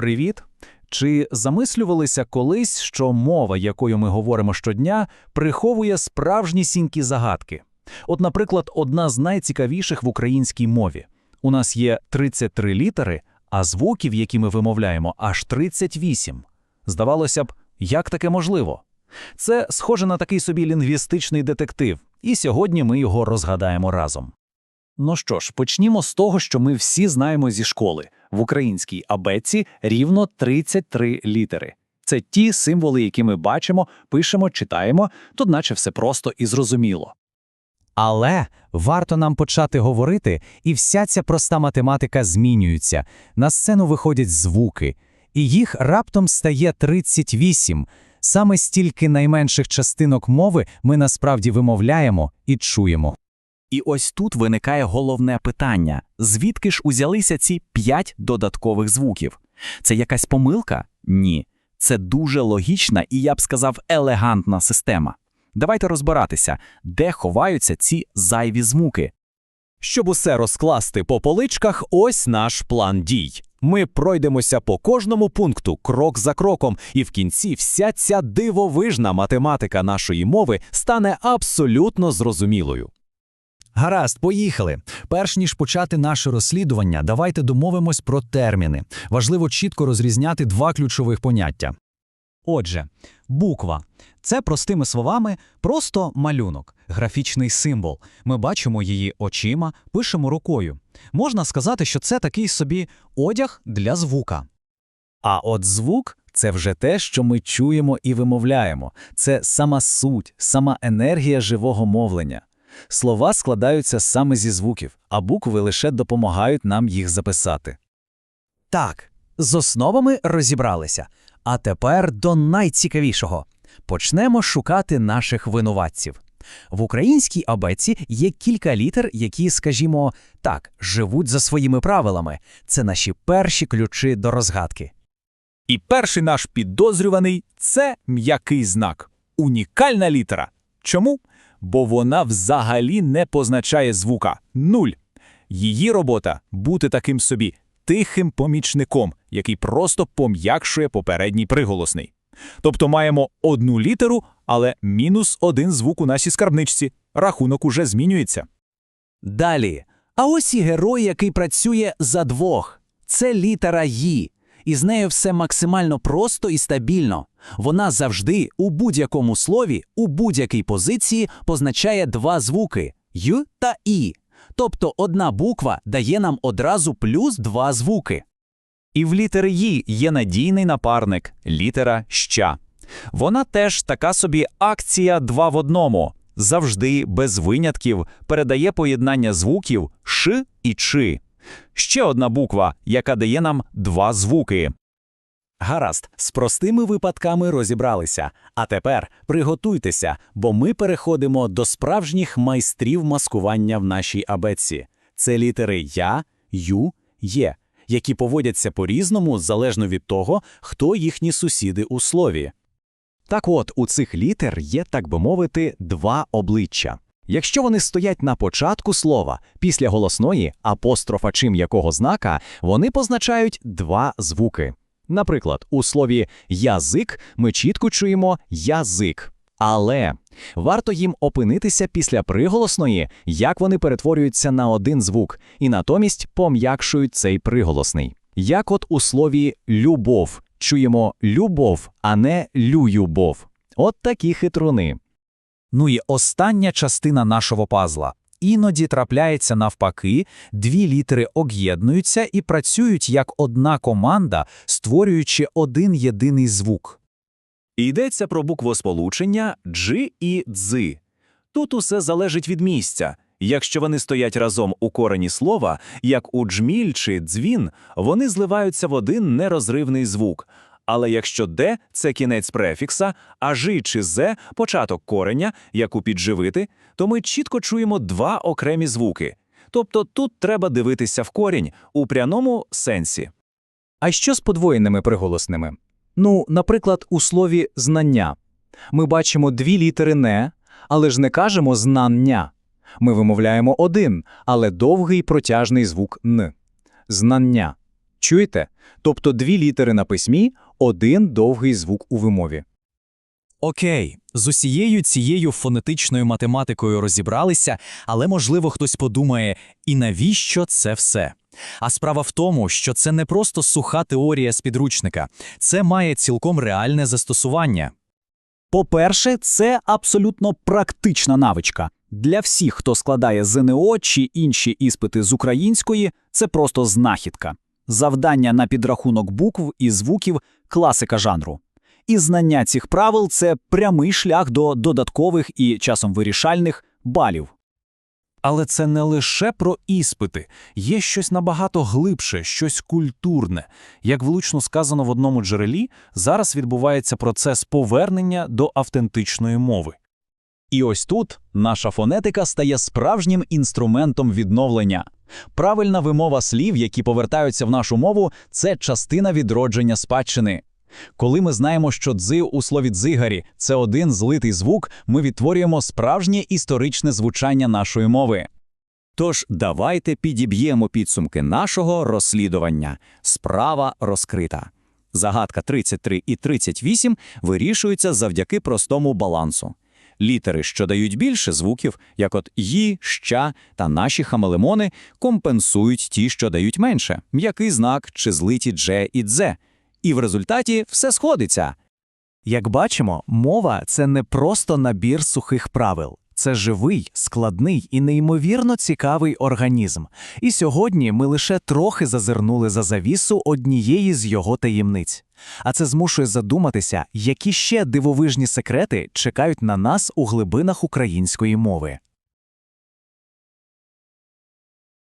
Привіт! Чи замислювалися колись, що мова, якою ми говоримо щодня, приховує справжнісінькі загадки? От, наприклад, одна з найцікавіших в українській мові. У нас є 33 літери, а звуків, які ми вимовляємо, аж 38. Здавалося б, як таке можливо? Це схоже на такий собі лінгвістичний детектив, і сьогодні ми його розгадаємо разом. Ну що ж, почнімо з того, що ми всі знаємо зі школи. В українській абетці рівно 33 літери. Це ті символи, які ми бачимо, пишемо, читаємо, тут наче все просто і зрозуміло. Але варто нам почати говорити, і вся ця проста математика змінюється. На сцену виходять звуки, і їх раптом стає 38. Саме стільки найменших частинок мови ми насправді вимовляємо і чуємо. І ось тут виникає головне питання: звідки ж узялися ці п'ять додаткових звуків? Це якась помилка? Ні. Це дуже логічна і, я б сказав, елегантна система. Давайте розбиратися, де ховаються ці зайві звуки. Щоб усе розкласти по поличках, ось наш план дій. Ми пройдемося по кожному пункту крок за кроком, і в кінці вся ця дивовижна математика нашої мови стане абсолютно зрозумілою. Гаразд, поїхали. Перш ніж почати наше розслідування, давайте домовимось про терміни. Важливо чітко розрізняти два ключових поняття. Отже, буква це простими словами просто малюнок, графічний символ. Ми бачимо її очима, пишемо рукою. Можна сказати, що це такий собі одяг для звука. А от звук це вже те, що ми чуємо і вимовляємо. Це сама суть, сама енергія живого мовлення. Слова складаються саме зі звуків, а букви лише допомагають нам їх записати. Так, з основами розібралися. А тепер до найцікавішого. Почнемо шукати наших винуватців. В українській абетці є кілька літер, які, скажімо, так, живуть за своїми правилами. Це наші перші ключі до розгадки. І перший наш підозрюваний це м'який знак, унікальна літера. Чому? Бо вона взагалі не позначає звука нуль. Її робота бути таким собі тихим помічником, який просто пом'якшує попередній приголосний. Тобто маємо одну літеру, але мінус один звук у нашій скарбничці. Рахунок уже змінюється. Далі. А ось і герой, який працює за двох. Це літера «Ї». І з нею все максимально просто і стабільно. Вона завжди у будь-якому слові, у будь-якій позиції позначає два звуки «й» та «і». Тобто одна буква дає нам одразу плюс два звуки. І в літери «ї» є надійний напарник літера «ща». Вона теж така собі акція два в одному. Завжди, без винятків, передає поєднання звуків «ш» і «чи». Ще одна буква, яка дає нам два звуки. Гаразд, з простими випадками розібралися. А тепер приготуйтеся, бо ми переходимо до справжніх майстрів маскування в нашій абетці. Це літери Я, Ю, Є, які поводяться по-різному залежно від того, хто їхні сусіди у слові. Так от, у цих літер є, так би мовити, два обличчя. Якщо вони стоять на початку слова, після голосної апострофа чим якого знака, вони позначають два звуки. Наприклад, у слові язик ми чітко чуємо язик. Але варто їм опинитися після приголосної, як вони перетворюються на один звук, і натомість пом'якшують цей приголосний. Як от у слові любов чуємо любов, а не лююбов. От такі хитруни. Ну і остання частина нашого пазла. Іноді трапляється навпаки, дві літери об'єднуються і працюють як одна команда, створюючи один єдиний звук. Йдеться про буквосполучення «дж» і «дзи». Тут усе залежить від місця. Якщо вони стоять разом у корені слова, як у джміль чи дзвін, вони зливаються в один нерозривний звук. Але якщо «де» – це кінець префікса, а «жи» чи «зе» – початок кореня, як у підживити, то ми чітко чуємо два окремі звуки. Тобто тут треба дивитися в корінь у пряному сенсі. А що з подвоєними приголосними? Ну, наприклад, у слові знання. Ми бачимо дві літери не, але ж не кажемо знання. Ми вимовляємо один, але довгий протяжний звук н. Знання. Чуєте? Тобто дві літери на письмі, один довгий звук у вимові. Окей, з усією цією фонетичною математикою розібралися, але, можливо, хтось подумає, і навіщо це все? А справа в тому, що це не просто суха теорія з підручника, це має цілком реальне застосування. По-перше, це абсолютно практична навичка. Для всіх, хто складає ЗНО чи інші іспити з української, це просто знахідка. Завдання на підрахунок букв і звуків класика жанру. І знання цих правил це прямий шлях до додаткових і часом вирішальних балів. Але це не лише про іспити, є щось набагато глибше, щось культурне. Як влучно сказано в одному джерелі, зараз відбувається процес повернення до автентичної мови. І ось тут наша фонетика стає справжнім інструментом відновлення. Правильна вимова слів, які повертаються в нашу мову, це частина відродження спадщини. Коли ми знаємо, що дзи у слові дзигарі це один злитий звук, ми відтворюємо справжнє історичне звучання нашої мови. Тож давайте підіб'ємо підсумки нашого розслідування. Справа розкрита. Загадка 33 і 38 вирішуються завдяки простому балансу. Літери, що дають більше звуків, як от «ї», «ща» та наші хамелемони, компенсують ті, що дають менше – м'який знак чи злиті «дже» і «дзе». І в результаті все сходиться. Як бачимо, мова це не просто набір сухих правил. Це живий, складний і неймовірно цікавий організм. І сьогодні ми лише трохи зазирнули за завісу однієї з його таємниць. А це змушує задуматися, які ще дивовижні секрети чекають на нас у глибинах української мови.